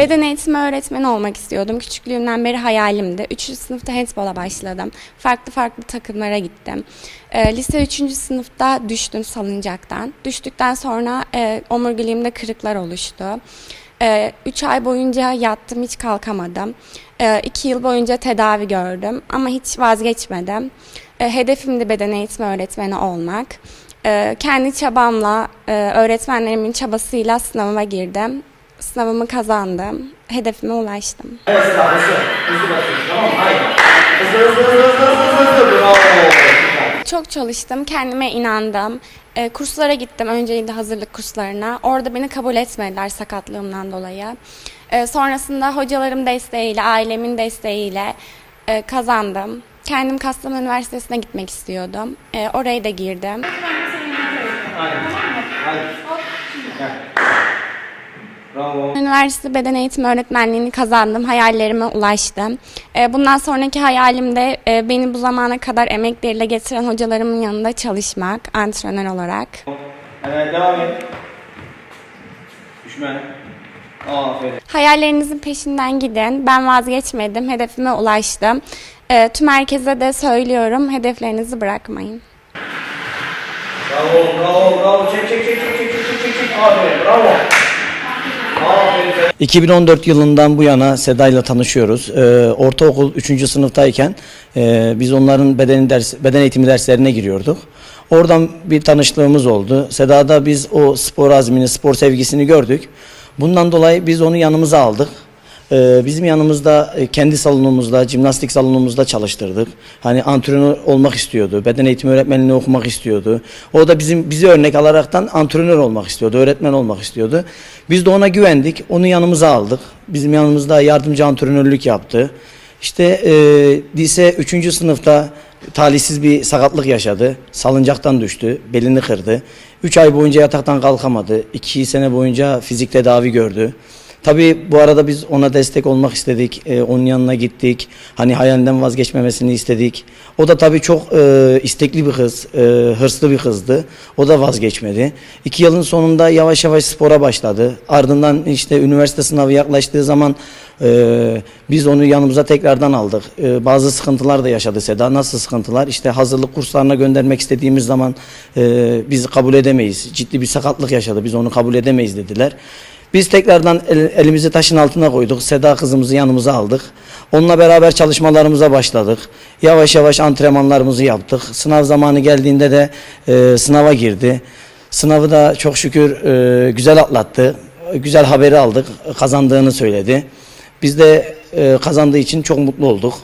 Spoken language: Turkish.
beden eğitimi öğretmeni olmak istiyordum. Küçüklüğümden beri hayalimdi. Üçüncü sınıfta handbola başladım. Farklı farklı takımlara gittim. E, lise üçüncü sınıfta düştüm salıncaktan. Düştükten sonra e, omuriliğimde kırıklar oluştu. E, üç ay boyunca yattım, hiç kalkamadım. E, iki yıl boyunca tedavi gördüm ama hiç vazgeçmedim. Hedefim de beden eğitimi öğretmeni olmak. Kendi çabamla, e, öğretmenlerimin çabasıyla sınavıma girdim. Sınavımı kazandım. Hedefime ulaştım. Evet Seda hızlı. Hızlı basıyorsun tamam mı? Haydi. Hızlı hızlı hızlı hızlı hızlı hızlı. Bravo. Süper. Çok çalıştım, kendime inandım. E, kurslara gittim, öncelikle hazırlık kurslarına. Orada beni kabul etmediler sakatlığımdan dolayı. E, sonrasında hocalarım desteğiyle, ailemin desteğiyle e, kazandım. Kendim Kastamonu Üniversitesi'ne gitmek istiyordum. E, oraya da girdim. Haydi. Haydi. Gel. Bravo. Üniversite beden eğitimi öğretmenliğini kazandım. Hayallerime ulaştım. E, bundan sonraki hayalim de e, beni bu zamana kadar emekleriyle getiren hocalarımın yanında çalışmak, antrenör olarak. Evet devam et. Düşme. Aferin. Hayallerinizin peşinden gidin. Ben vazgeçmedim. Hedefime ulaştım. Ee, tüm herkese de söylüyorum. Hedeflerinizi bırakmayın. Bravo bravo bravo. Çek çek çek çek çek çek çek çek. Aferin bravo. Aferin Seda. 2014 yılından bu yana Seda'yla tanışıyoruz. Ee, ortaokul 3. sınıftayken e, biz onların beden, ders, beden eğitimi derslerine giriyorduk. Oradan bir tanıştığımız oldu. Seda'da biz o spor azmini, spor sevgisini gördük. Bundan dolayı biz onu yanımıza aldık. Ee, bizim yanımızda e, kendi salonumuzda, jimnastik salonumuzda çalıştırdık. Hani antrenör olmak istiyordu. Beden eğitimi öğretmenliğini okumak istiyordu. O da bizim bizi örnek alaraktan antrenör olmak istiyordu, öğretmen olmak istiyordu. Biz de ona güvendik. Onu yanımıza aldık. Bizim yanımızda yardımcı antrenörlük yaptı. İşte e, lise 3. sınıfta talihsiz bir sakatlık yaşadı. Salıncaktan düştü, belini kırdı. 3 ay boyunca yataktan kalkamadı. 2 sene boyunca fizik tedavi gördü. Tabii bu arada biz ona destek olmak istedik. Ee, onun yanına gittik. Hani hayalinden vazgeçmemesini istedik. O da tabii çok e, istekli bir kız, e, hırslı bir kızdı. O da vazgeçmedi. İki yılın sonunda yavaş yavaş spora başladı. Ardından işte üniversite sınavı yaklaştığı zaman e, biz onu yanımıza tekrardan aldık. E, bazı sıkıntılar da yaşadı Seda. Nasıl sıkıntılar? İşte hazırlık kurslarına göndermek istediğimiz zaman e, biz kabul edemeyiz. Ciddi bir sakatlık yaşadı. Biz onu kabul edemeyiz dediler. Biz tekrardan el- elimizi taşın altına koyduk. Seda kızımızı yanımıza aldık. Onunla beraber çalışmalarımıza başladık. Yavaş yavaş antrenmanlarımızı yaptık. Sınav zamanı geldiğinde de e, sınava girdi. Sınavı da çok şükür e, güzel atlattı. Güzel haberi aldık. Kazandığını söyledi. Biz de e, kazandığı için çok mutlu olduk.